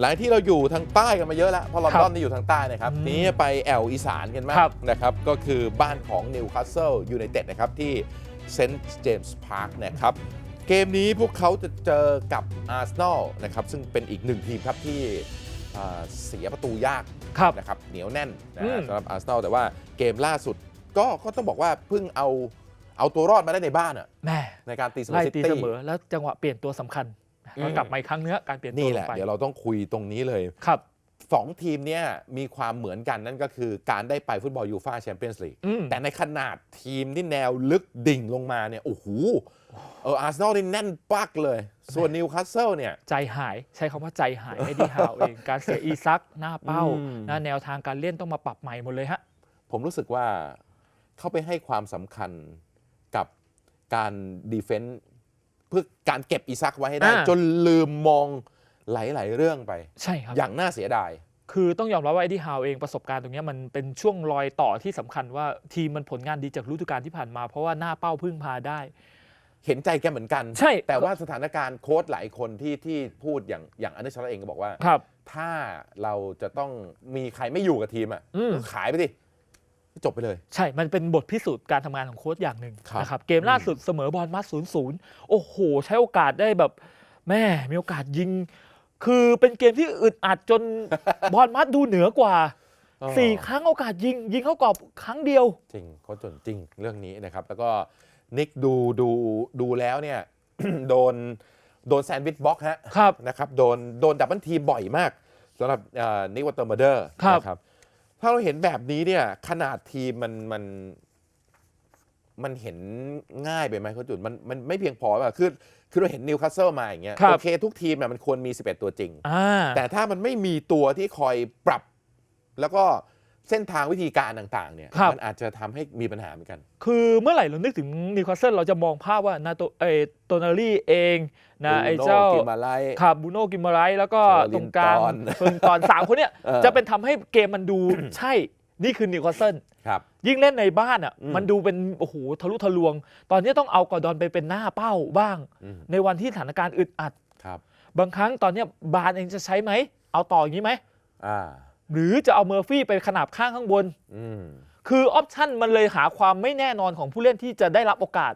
หลังที่เราอยู่ทางใต้กันมาเยอะแล้วเพราะลอนดอนนี่อยู่ทางใต้นะครับอืมทีนี้ไปแอลอีสานกันมากครับนะครับก็คือบ้านของนิวคาสเซิลยูไนเต็ดนะครับที่เซนต์เจมส์พาร์คนะครับเกมนี้พวกเขาจะเจอกับอาร์เซนอลนะครับซึ่งเป็นอีกหนึ่งทีมครับที่อ่าเสียประตูยากครับนะครับเหนียวแน่นนะอืฮะมสำหรับอาร์เซนอลแต่ว่าเกมล่าสุดก็ก็ต้องบอกว่าเพิ่งเอาเอาตัวรอดมาได้ในบ้านอะแม่ในการตีเสมอไล่ซิตีตี้เสมอแล้วจังหวะเปลี่ยนตัวสำคัญ อืมก็กลับมาอีกครั้งเนื้อการเปลี่ยนตัวนี่แหละงไปเดี๋ยวเราต้องคุยตรงนี้เลยครับสองทีมเนี่ยมีความเหมือนกันนั่นก็คือการได้ไปฟุตบอลยูฟาแชมเปี้ยนส์ลีกอืมแต่ในขนาดทีมที่แนวลึกดิ่งลงมาเนี่ยโอ้โหเอออาร์เซนอลนี่แน่นปักเลย ส่วนนิวคาสเซิลเนี่ย ใจหายใช้คำว่าใจหายไอ้ดีฮาวเอง การเสียอีซักหน้าเป้าอืมหน้าแนวทางการเล่นต้องมาปรับใหม่หมดเลยฮะ ผมรู้สึกว่าเขาไปให้ความสำคัญกับการดีเฟนต์ เพื่อการเก็บอีซักไว้ให้ได้ อ่า จนลืมมองหลาย ๆ เรื่องไป ใช่ครับ อย่างน่าเสียดาย คือต้องยอมรับว่าไอ้ดีฮาวเองประสบการณ์ตรงเนี้ยมันเป็นช่วงรอยต่อที่สำคัญว่าทีมมันผลงานดีจากฤดูกาลที่ผ่านมา เพราะว่าหน้าเป้าพึ่งพาได้ เห็นใจแกเหมือนกัน ใช่ แต่ว่าสถานการณ์โค้ชหลายคนที่ที่พูดอย่างอย่างอันเดอร์ชาร์เองก็บอกว่า ครับ ถ้าเราจะต้องมีใครไม่อยู่กับทีมอะอืมก็ขายไปดิ จบไปเลย ใช่ มันเป็นบทพิสูจน์การทำงานของโค้ชอย่างหนึ่งครับ นะครับ เกมล่าสุดเสมอบอลมัดศูนย์ศูนย์โอ้โห ใช้โอกาสได้แบบแม่มีโอกาสยิง คือเป็นเกมที่อึดอัดจน บอลมัดดูเหนือกว่าอ๋อสี่ครั้งโอกาสยิง ยิงเข้ากรอบครั้งเดียว จริงเขาจนจริงเรื่องนี้นะครับ แล้วก็นิกดูดูดูแล้วเนี่ย โดนโดนแซนด์วิชบล็อกฮะครับนะครับโดนโดนดับเบิลทีบ่อยมากสำหรับนิกวัตเตอร์มาเดอร์ครับ นะครับ ถ้าเราเห็นแบบนี้เนี่ย ขนาดทีมมันมันมันเห็นง่ายไปไหมเขาจุดมันมันไม่เพียงพอแบบคือคือเราเห็นนิวคาสเซิลมาอย่างเงี้ยครับโอเคทุกทีมเนี่ยมันควรมี 11 ตัวจริง อ่า แต่ถ้ามันไม่มีตัวที่คอยปรับ แล้วก็ เส้นทางวิธีการต่างๆเนี่ยครับ มันอาจจะทำให้มีปัญหาเหมือนกัน คือเมื่อไหร่เรานึกถึงนิวคาสเซิลเราจะมองภาพว่านาโตเออโตนารี่เองนะไอ้เจ้า Bruno กิมาไลครับบูโน่กิมมาไรแล้วก็เชอร์ลินตรงกลางตอนเฟิร์นตอนสามคนเนี้ยเออ จะเป็นทำให้เกมมันดู ใช่ นี่คือนิวคาสเซิลครับ ยิ่งเล่นในบ้านอะอืม มันดูเป็นโอ้โหทะลุทะลวง ตอนนี้ต้องเอากอร์ดอนไปเป็นหน้าเป้าบ้าง อืมในวันที่สถานการณ์อึดอัด ครับบางครั้งตอนเนี้ยบาร์นเองจะใช้ไหม เอาต่ออย่างนี้ไหม อ่า หรือจะเอาเมอร์ฟี่ไปขนาบข้างข้างบน อืมคือออปชั่นมันเลยหาความไม่แน่นอนของผู้เล่นที่จะได้รับโอกาส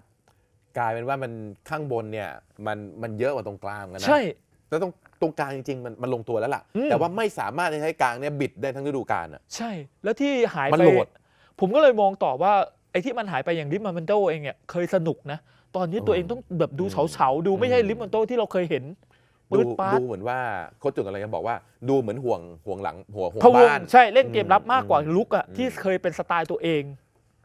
กลายเป็นว่ามันข้างบนเนี่ยมันมันเยอะกว่าตรงกลางกันนะ ใช่ แล้วตรงตรงกลางจริงๆมันมันลงตัวแล้วล่ะ อืม แต่ว่าไม่สามารถจะใช้กลางเนี่ยบิดได้ทั้งฤดูกาลอะ ใช่ แล้วที่หายมันไปโหลด ผมก็เลยมองต่อว่าไอ้ที่มันหายไปอย่างลิปมันโตเองเนี่ยเคยสนุกนะ ตอนนี้ตัวเองต้องแบบดูอืมเฉาๆ ดูไม่ใช่ลิปมันโตที่เราเคยเห็นดู ปืดปาดดูเหมือนว่าโค้ชจุนอะไรกันบอกว่า ดูเหมือนห่วงห่วงหลังห่วงห่วงพะวงบ้านใช่เล่นเกมรับมากกว่าอืมลุกอะอืมที่เคยเป็นสไตล์ตัวเอง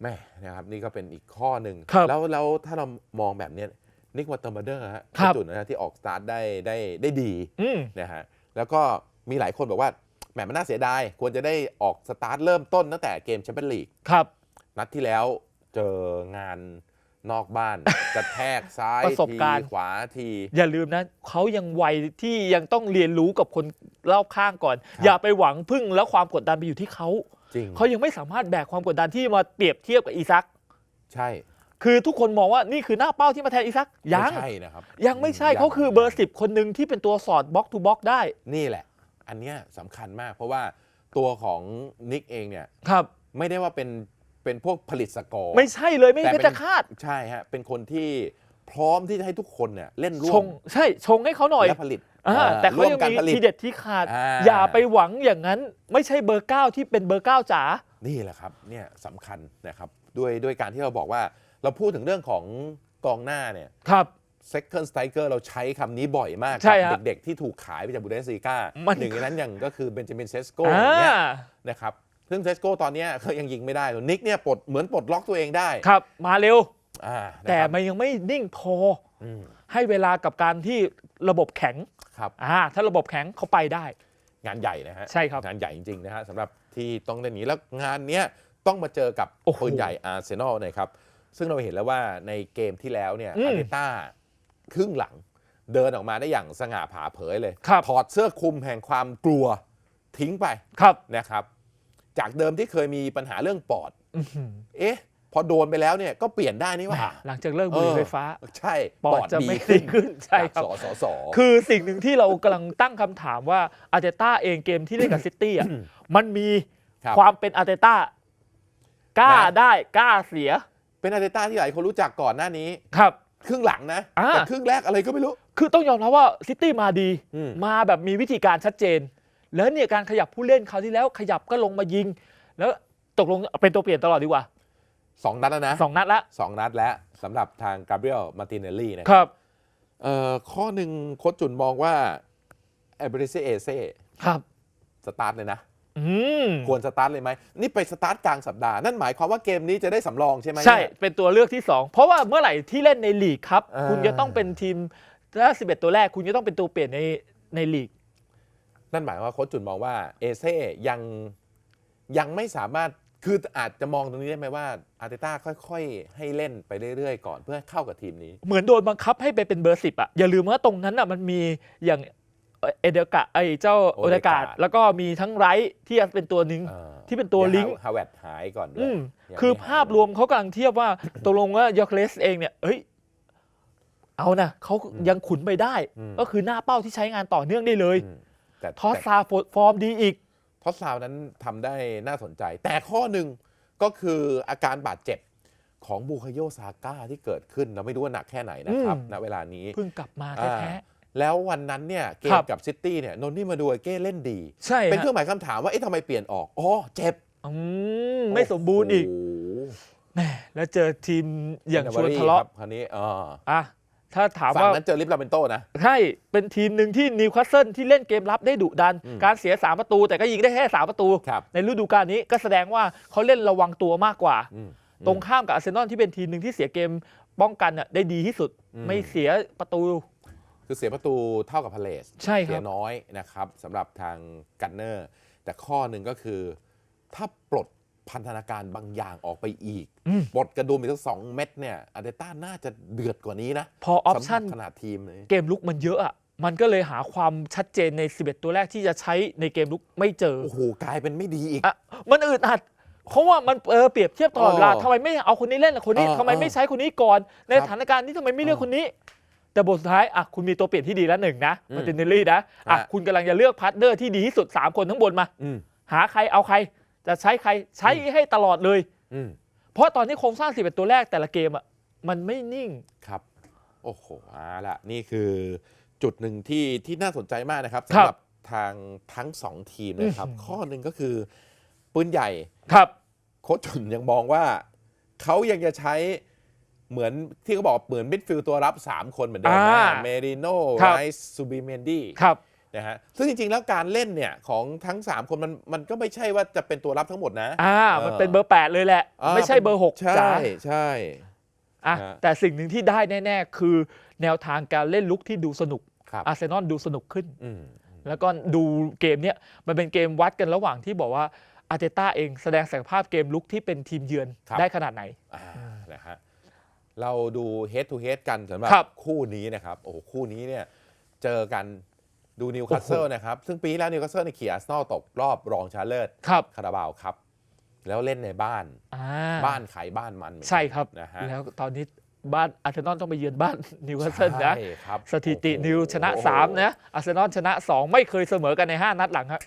แม่นะครับนี่ก็เป็นอีกข้อหนึ่งครับแล้วแล้วถ้าเรามองแบบเนี้ยนิกวัตเตอร์มาเดอร์ฮะครับจุดนะฮะที่ออกสตาร์ทได้ได้ได้ดีอืมนะฮะแล้วก็มีหลายคนบอกว่าแหมมันน่าเสียดาย ควรจะได้ออกสตาร์ทเริ่มต้นตั้งแต่เกมแชมเปี้ยนลีกครับ นัดที่แล้วเจองาน นอกบ้านกระแทกซ้ายประสบทีการณ์ ขวาที อย่าลืมนะเขายังวัยที่ยังต้องเรียนรู้กับคนรอบข้างก่อน ครับ อย่าไปหวังพึ่งแล้วความกดดันไปอยู่ที่เขาจริงเขายังไม่สามารถแบกความกดดันที่มาเปรียบเทียบกับอีซัก ใช่คือทุกคนมองว่านี่คือหน้าเป้าที่มาแทนอีซักยังไม่ใช่นะครับยังไม่ใช่ยังเขาคือเบอร์สิบคนหนึ่งที่เป็นตัวสอดบล็อกทูบล็อกได้นี่แหละ อันเนี้ยสำคัญมาก เพราะว่าตัวของนิกเองเนี่ย ครับ ไม่ได้ว่าเป็น เป็นพวกผลิตสกอร์ไม่ใช่เลยไม่แต่เป็นเป็นจะคาดใช่ฮะเป็นคนที่พร้อมที่จะให้ทุกคนเนี่ยเล่นร่ชวงมใช่ชงให้เขาหน่อยและผลิตอ่าเอ่อแต่เขาร่วมยังกันมีผลิต ทีเด็ดที่ขาด อ่า อย่าไปหวังอย่างนั้น ไม่ใช่เบอร์เก้าที่เป็นเบอร์เก้าจ๋า นี่แหละครับเนี่ยสำคัญนะครับด้วยด้วยการที่เราบอกว่าเราพูดถึงเรื่องของกองหน้าเนี่ย ครับ second striker เราใช้คำนี้บ่อยมากใช่กัฮะเด็กๆที่ถูกขายไปจากบูเดสซีกามัน หนึ่งในนั้นอย่างก็คือเบนจามินเซสโกอ่าอย่างเงี้ยนะครับ ซึ่งเซสโกตอนเนี้ยเขายังยิงไม่ได้ส่วนนิกเนี่ยปลดเหมือนปลดล็อกตัวเองได้ครับ มาเร็วอ่าแต่นะครับมันยังไม่นิ่งพออืมให้เวลากับการที่ระบบแข็งครับอ่าถ้าระบบแข็งเขาไปได้ งานใหญ่นะฮะใช่ครับงานใหญ่จริงๆนะฮะสำหรับที่ต้องเล่นอย่างนี้แล้วงานเนี้ยต้องมาเจอกับโอ้โหปืนใหญ่อาร์เซนอลนะครับซึ่งเราเห็นแล้วว่าในเกมที่แล้วเนี่ยอืมอาร์เตต้าครึ่งหลังเดินออกมาได้อย่างสง่าผ่าเผยเลยครับถอดเสื้อคลุมแห่งความกลัวทิ้งไปครับนะครับ จากเดิมที่เคยมีปัญหาเรื่องปอด อื้อหือเอ๊ะพอพอโดนไปแล้วเนี่ยก็เปลี่ยนได้นี่หว่า หลังจากเลิกบุหรี่เออไฟฟ้า ใช่ปอดจะไม่ดีขึ้นใช่ครับจากสอสอสอ คือสิ่งหนึ่งที่เรากำลังตั้งคำถามว่าอาร์เตต้าเองเกมที่เล่นกับซิตี้อะ มันมีครับความเป็นอาร์เตต้ากล้านะ ได้กล้าเสียเป็นอาร์เตต้าที่หลายคนรู้จักก่อนหน้านี้ ครับ ครึ่งหลังนะอ่า แต่ครึ่งแรกอะไรก็ไม่รู้ คือต้องยอมรับว่าซิตี้มาดี อืม มาแบบมีวิธีการชัดเจน แล้วเนี่ยการขยับผู้เล่นคราวที่แล้วขยับก็ลงมายิง แล้วตกลงเป็นตัวเปลี่ยนตลอดดีกว่าสองนัดแล้วนะสองนัดละสองนัดแล้วสำหรับทางกาเบรียลมาตินเนลลี่นะครับ เอ่อข้อหนึ่งโค้ชจุนมองว่าเอเบริเซเอเซครับสตาร์ทเลยนะอืมควรสตาร์ทเลยไหมนี่ไปสตาร์ทกลางสัปดาห์นั่นหมายความว่าเกมนี้จะได้สำรองใช่ไหมใช่เนี่ยเป็นตัวเลือกที่ 2 เพราะว่าเมื่อไหร่ที่เล่นในลีกครับอ่าคุณจะต้องเป็นทีมถ้า11ตัวแรก คุณจะต้องเป็นตัวเปลี่ยนในในลีก นั่นหมายความว่าโค้ชจุนมองว่าเอเซ่ยังยังไม่สามารถคืออาจจะมองตรงนี้ได้ไหมว่าอาร์เตต้าค่อยๆ ให้เล่นไปเรื่อยๆ ก่อนเพื่อเข้ากับทีมนี้ เหมือนโดนบังคับให้ไปเป็นเบอร์สิบอะอย่าลืมว่าตรงนั้นอะมันมีอย่างเอ่อเอเดกะไอเจ้าโอโอเดเดกากาดดแล้วก็มีทั้งไรท์ที่เป็นตัวหนึ่งเอ่อที่เป็นตัวลิงก์ฮาวเวิร์ดหายก่อนด้วอืยมยังคือไม่หายภาพรวมเขากำลังเทียบว่าตกลงว่ายอร์เคเลสเองเนี่ยเอ้ยเอานะเขายังขุนไปได้อืมก็คือหน้าเป้าที่ใช้งานต่อเนื่องได้เลยอืม แต่ทอสแต่ซาฟอร์มดีอีก ทอสซาวนั้นทำได้น่าสนใจ แต่ข้อหนึ่งก็คืออาการบาดเจ็บของบูคาโยซาก้าที่เกิดขึ้นเราไม่รู้ว่าหนักแค่ไหนนะครับอืม ณเวลานี้เพิ่งกลับมาอ่าแท้แล้ววันนั้นเนี่ยเกครัมบกับซิตี้เนี่ยนนนี่มาดูเก้เล่นดี ๆใช่เป็นเครื่อฮะงหมายคำถามว่าเอ๊ะทำไมเปลี่ยนออกอ๋อเจ็บอืมไม่สมบูรณ์อีกโโห แหมแล้วเจอทีมอย่างชวนเนวรี่ทะเลาะครับคราวนี้อ่าอะ ถ้าถามฝั่งว่านั้นเจอลิฟลาเบนโตนะ ใช่เป็นทีมหนึ่งที่นิวคาสเซิลที่เล่นเกมรับได้ดุดัน อืม การเสีย 3 ประตู แต่ก็ยิงได้แค่ 3 ประตู ครับในฤดูกาลนี้ก็แสดงว่าเขาเล่นระวังตัวมากกว่า อืม ตรงข้ามกับอาร์เซนอลที่เป็นทีมหนึ่งที่เสียเกมป้องกันน่ะได้ดีที่สุด อืม ไม่เสียประตู คือเสียประตูเท่ากับพาเลส ใช่คเสีรัยบน้อยนะครับสำหรับทางกันเนอร์ แต่ข้อหนึ่งก็คือ ถ้าปลด พันธนาการบางอย่างออกไปอีกอืมปลดกระดุมอีกสักสองเม็ดเนี่ยอาร์เตต้าน่าจะเดือดกว่านี้นะ พอออปชั่นสำหรับขนาดทีมเลยเกมลุกมันเยอะอะมันก็เลยหาความชัดเจนใน 11 ตัวแรกที่จะใช้ในเกมลุกไม่เจอ โอ้โห กลายเป็นไม่ดีอีกอะมันอึดอัดเพราะว่ามันเออเปรียบเทียบตลอดเวลาเออทำไมไม่เอาคนนี้เล่นล่ะคนนี้เออทำไมไม่ใช้คนนี้ก่อน ในครับสถานการณ์นี้ทำไมไม่เลือกเออคนนี้ แต่บทสุดท้ายอะคุณมีตัวเปลี่ยนที่ดีแล้วหนึ่งนะอืมมาตินเนลลี่นะอะฮะคุณกำลังจะเลือกพาร์ทเนอร์ที่ดีที่สุด 3 คนทั้างบนมาอืมหาใครเอาใคร จะใช้ใครใช้ให้ตลอดเลย อืมเพราะตอนนี้โครงสร้าง 11 ตัวแรกแต่ละเกมอะมันไม่นิ่ง ครับ โอ้โหเอาละนี่คือจุดหนึ่งที่ที่น่าสนใจมากนะครับครับสำหรับทางทั้งสองทีมนะครับอืมข้อหนึ่งก็คือ ปืนใหญ่ครับโค้ชจุนยังมองว่า เขายังจะใช้เหมือนที่เขาบอกเหมือนมิดฟิลด์ตัวรับ 3 คนเหมือนเดิมอ่านะเมริโน่ครับ ไรส์ซูบิเมนดี้ ครับ นะฮะซึ่งจริงๆแล้วการเล่นเนี่ยของทั้ง 3 คนมันมันก็ไม่ใช่ว่าจะเป็นตัวรับทั้งหมดนะ อ่าเออมันเป็นเบอร์ 8 เลยแหละาไม่ใช่เบอร์6ใช่จ๋าใช่ อะฮะ แต่สิ่งหนึ่งที่ได้แน่ ๆ คือ แนวทางการเล่นลุกที่ดูสนุกครับอาร์เซนอลดูสนุกขึ้น อืม แล้วก็ดูเกมเนี้ยมันเป็นเกมวัดกันระหว่างที่บอกว่าอาร์เตต้าเองแสดงศักยภาพเกมลุกที่เป็นทีมเยือนครับ ได้ขนาดไหน อ่านะฮะเราดู head to head กันสำหรับครับ คู่นี้นะครับ โอ้โหคู่นี้เนี่ยเจอกัน ดูนิวคาสเซิลนะครับ ซึ่งปีที่แล้วนิวคาสเซิลในขี่อาร์เซนอลตกรอบรองชนะเลิศครับคาราบาวครับ แล้วเล่นในบ้านอ่าบ้านขายบ้านมันเหมือนกันใช่ครับนะฮะแล้วตอนนี้บ้านอาร์เซนอลต้องไปเยือนบ้านนิวคาสเซิลนะใช่ครับสถิติโอ้โหนิวชนะ 3 นะอาร์เซนอลชนะ 2 ไม่เคยเสมอกันใน 5 นัดหลังครับ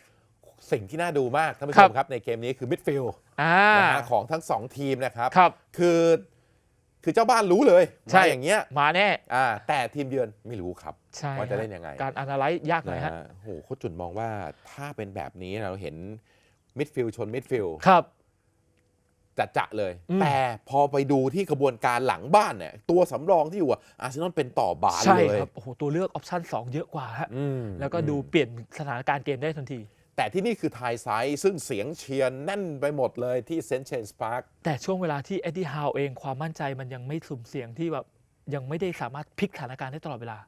สิ่งที่น่าดูมากท่านผู้คชรับมครับในเกมนี้คือมิดฟิลด์อ่านะฮะของทั้งสองทีมนะครับครับคือ คือเจ้าบ้านรู้เลยใช่ มาอย่างเงี้ยมาแน่ อ่าแต่ทีมเยือนไม่รู้ครับ ใช่ว่าจะฮะเล่นยังไง การอนาไลซ์ยากหน่อยนะฮะฮะโหโคชจุนมองว่าถ้าเป็นแบบนี้เราเห็นมิดฟิลด์ชนมิดฟิลด์ครับจะจะเลย อืม แต่พอไปดูที่กระบวนการหลังบ้านเนี่ยตัวสำรองที่อยู่อะอาร์เซนอลเป็นต่อบานใช่เลยครับโอ้โหตัวเลือกออปชั่น2เยอะกว่าฮะอืมแล้วก็ดูเปลี่ยนสถานการณ์เกมได้ทันที แต่ที่นี่คือไทยไซส์ซึ่งเสียงเชียร์แน่นไปหมดเลยที่เซนต์เชนส์พาร์คแต่ช่วงเวลาที่เอ็ดดี้ฮาวเองความมั่นใจมันยังไม่สุ่มเสี่ยงที่แบบยังไม่ได้สามารถพลิกสถานการณ์ได้ตลอดเวลา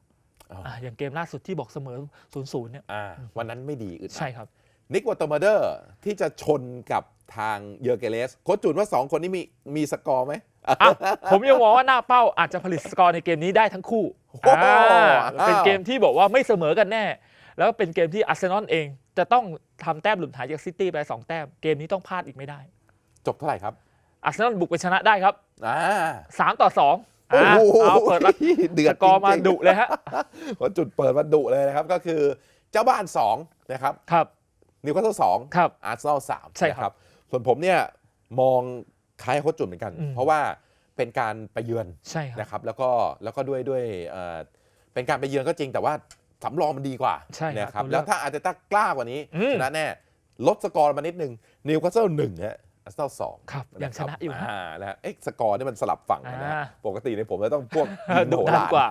อ๋ออ่อะอย่างเกมล่าสุดที่บอกเสมอ0ูนย์เนี่ยอ่าวันนั้นไม่ดีอึดอัดใช่ครับนิกวัตเตอร์มาเดอร์ที่จะชนกับทางเยอร์เกเลสโค้ชจุนว่า 2 คนนี้มีมีสกอร์ไหมอะผมยังมองว่าหน้าเป้าอาจจะผลิตสกอร์ในเกมนี้ได้ทั้งคู่โอ้โหอ่าอ้าวเป็นเกมที่บอกว่าไม่เสมอกันแน่ แล้วเป็นเกมที่อาร์เซนอลเอง จะต้องทำแต้มหลุดหายจากซิตี้ไป2แต้ม เกมนี้ต้องพลาดอีกไม่ได้ จบเท่าไหร่ครับอาร์เซนอลบุกไปชนะได้ครับอ่า3ต่อ2โอ้อะโหเอาเปิดรับเดือสดกอร์มาจงๆดุเลยฮะเพราะจุดเปิดมาดุเลยนะครับ ก็คือเจ้าบ้าน2นะครับครับนิวคาสเซิลสองครับ อาร์เซนอลสามใช่ครับนะส่วนผมเนี่ยมองคล้ายโค้ชจุนเหมือนกัน อืม เพราะว่าเป็นการไปเยือน ใช่ครับ นะครับแล้วก็แล้วก็ด้วยด้วยเอ่อเป็นการไปเยือนก็จริงแต่ว่า สำรองมันดีกว่าใช่ครับนะครับ ตัวเลือกแล้วถ้าอาจจะตั้งกล้ากว่านี้อืม ชนะแน่ ลดสกอร์มานิดนึงนิวคาสเซิลหนึ่งฮะอาร์เซนอลสอง ครับยังชนะอยู่ฮะานะฮะเอ๊ะสกอร์นี่มันสลับฝั่งกันนะอ่า ปกติเนี่ยผมจะต้องพวกดุดันกว่า